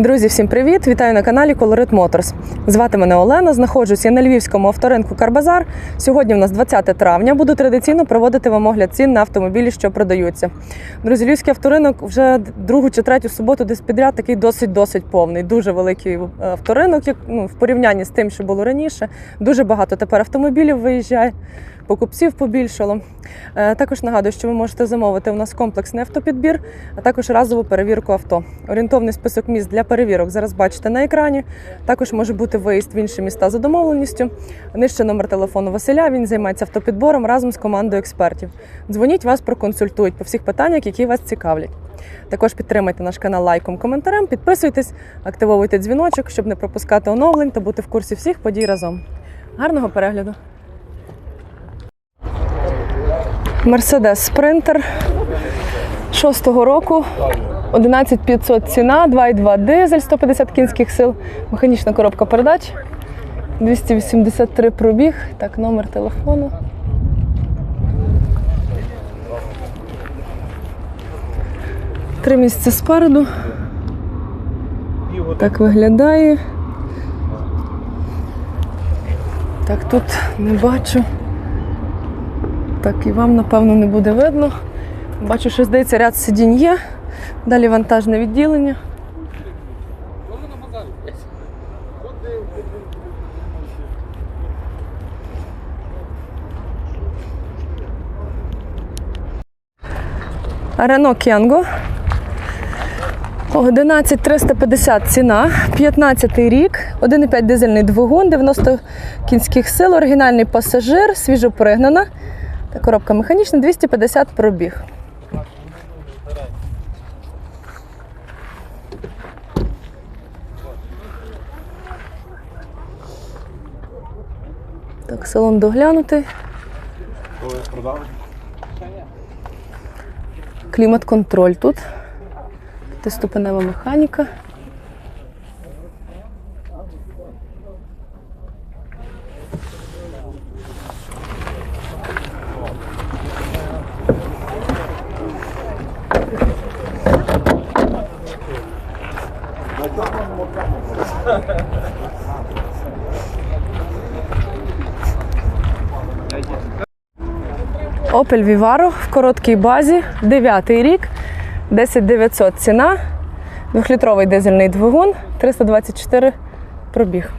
Друзі, всім привіт! Вітаю на каналі Colorit Motors. Звати мене Олена. Знаходжусь я на львівському авторинку Карбазар. Сьогодні у нас 20 травня. Буду традиційно проводити вам огляд цін на автомобілі, що продаються. Друзі, львівський авторинок вже другу чи третю суботу десь підряд такий досить досить повний. Дуже великий е, авторинок, як ну, в порівнянні з тим, що було раніше. Дуже багато тепер автомобілів виїжджає. Покупців побільшало. Е, Також нагадую, що ви можете замовити у нас комплексний автопідбір, а також разову перевірку авто. Орієнтовний список міст для перевірок зараз бачите на екрані. Також може бути виїзд в інші міста за домовленістю. Нижче номер телефону Василя. Він займається автопідбором разом з командою експертів. Дзвоніть вас проконсультують по всіх питаннях, які вас цікавлять. Також підтримайте наш канал лайком, коментарем, підписуйтесь, активовуйте дзвіночок, щоб не пропускати оновлень та бути в курсі всіх подій разом. Гарного перегляду! Мерседес Спринтер 6-го року. 11500 ціна, 2,2 дизель, 150 кінських сил, механічна коробка передач, 283 пробіг. Так, номер телефону. Три місця спереду. Так виглядає. Так, тут не бачу. Так, і вам, напевно, не буде видно. Бачу, що здається, ряд сидінь є. Далі вантажне відділення. Рено Кенго. 11350 ціна, 15 рік, 1,5 дизельний двигун, 90 кінських сил, оригінальний пасажир, свіжо пригнана. Та коробка механічна, 250 пробіг. Так, салон доглянутий. Клімат-контроль тут. Теступенева механіка. Opel Vivaro в короткій базі, 9 рік, 10900 ціна, 2-літровий дизельний двигун, 324 пробіг.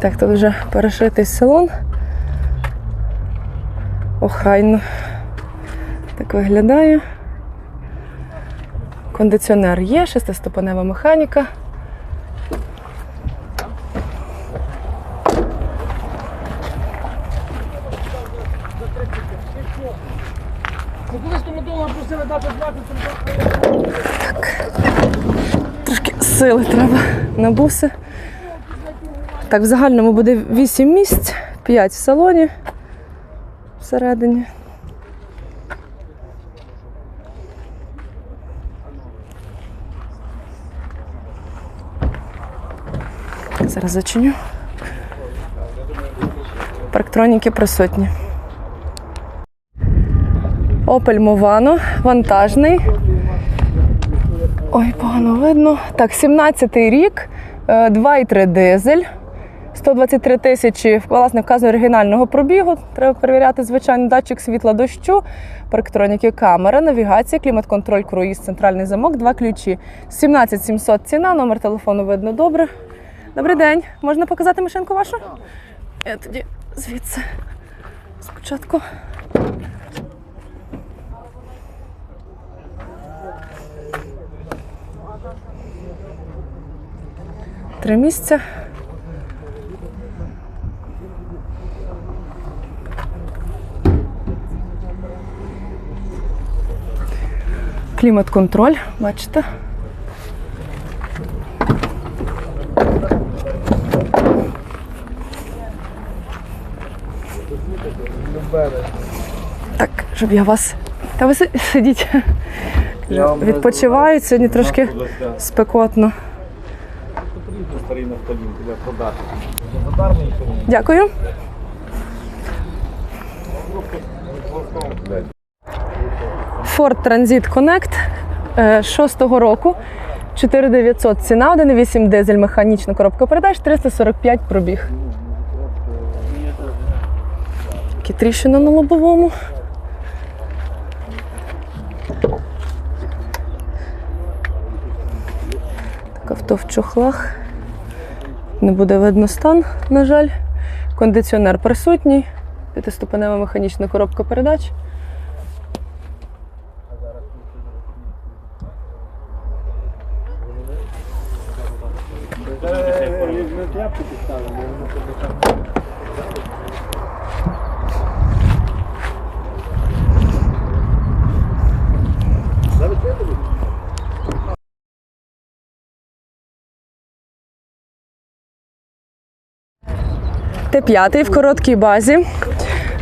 Так, тут вже перешитий салон. Охайно. Так виглядає. Кондиціонер є, шестиступенева механіка. Трошки сили треба на буси. Так, в загальному буде 8 місць, 5 в салоні всередині. Зараз зачиню. Парктроніки присутні. Opel Movano, вантажний. Ой, погано видно. Так, 17-й рік, е, 2,3 дизель, 123 тисячі, власне, вказує оригінального пробігу. Треба перевіряти, звичайно, датчик світла дощу, парктроніки камера, навігація, клімат-контроль, круїз, центральний замок, два ключі. 17 700 ціна, номер телефону видно добре. Добрий день. Можна показати машинку вашу? Я тоді звідси спочатку. Три місця. Клімат-контроль, бачите? Так, щоб я вас. Та ви си- сидіть. Відпочивають сьогодні трошки спекотно. Старий нафталін, тебе продати. Дякую. Ford Transit Connect е, 6-го року. 4900 ціна, 1,8 дизель, механічна коробка передач, 345 пробіг. Такі тріщина на лобовому. Так, авто в чохлах. Не буде видно стан, на жаль. Кондиціонер присутній. П'ятиступенева механічна коробка передач. Т5 в короткій базі.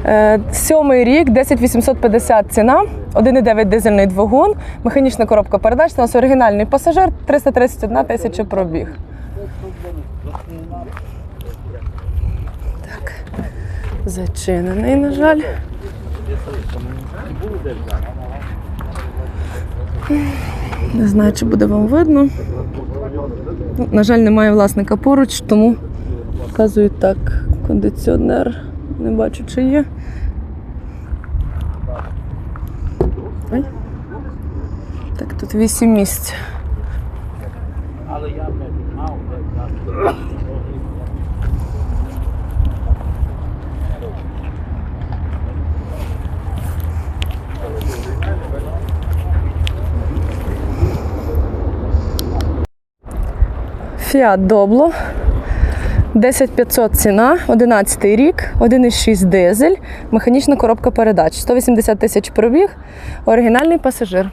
Е, Сьомий рік, 10850 ціна, 1,9 дизельний двигун, механічна коробка передач. У нас оригінальний пасажир, 331 тисяча пробіг. Так, зачинений, на жаль. Не знаю, чи буде вам видно. На жаль, немає власника поруч, тому Показують так, кондиціонер. Не бачу, чи є. Ой. Так, тут 8 місць. Але я не підмав, Фіат Добло. 10500 ціна, 11 рік, 1,6 дизель, механічна коробка передач, 180 тисяч пробіг, оригінальний пасажир.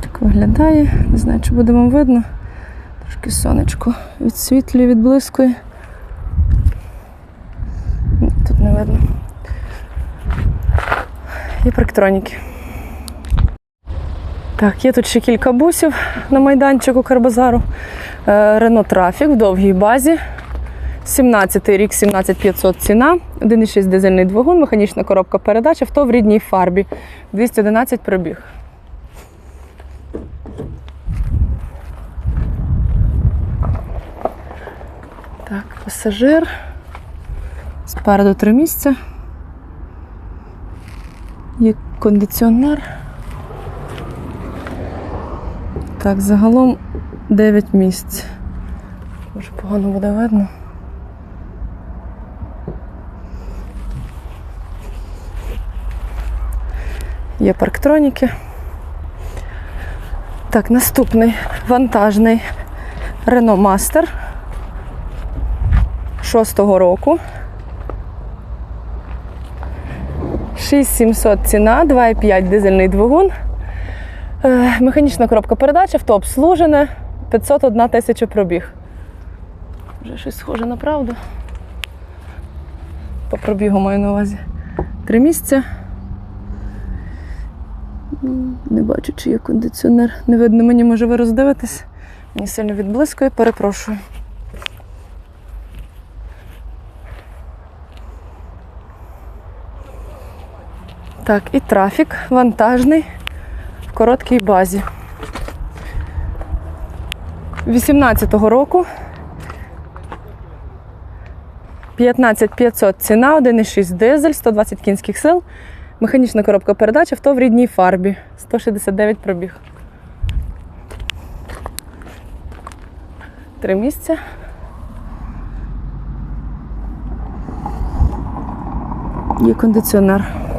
Так виглядає. Не знаю, чи буде вам видно. Трошки сонечко відсвітлює, відблискує. Тут не видно. І парктроніки. Так, є тут ще кілька бусів на майданчику Карбазару. Рено Трафік в довгій базі. 17 рік, 17500 ціна, 1,6 дизельний двигун, механічна коробка передач, авто в рідній фарбі. 211 пробіг. Так, пасажир. Спереду три місця. Є кондиціонер. Так, загалом 9 місць. Може, погано буде видно. Є парктроніки. Так, наступний вантажний Renault Master 6-го року. 6700 ціна, 2,5 дизельний двигун. Е, Механічна коробка передач, авто обслужене, 501 тисяча пробіг. Вже щось схоже на правду. По пробігу маю на увазі. Три місця. Не бачу, чи є кондиціонер. Не видно мені, може ви роздивитесь. Мені сильно відблискує, перепрошую. Так, і трафік вантажний короткій базі. 18-го року 15500 ціна, 1,6 дизель, 120 кінських сил, механічна коробка передач, авто в рідній фарбі, 169 пробіг. Три місця. Є кондиціонер.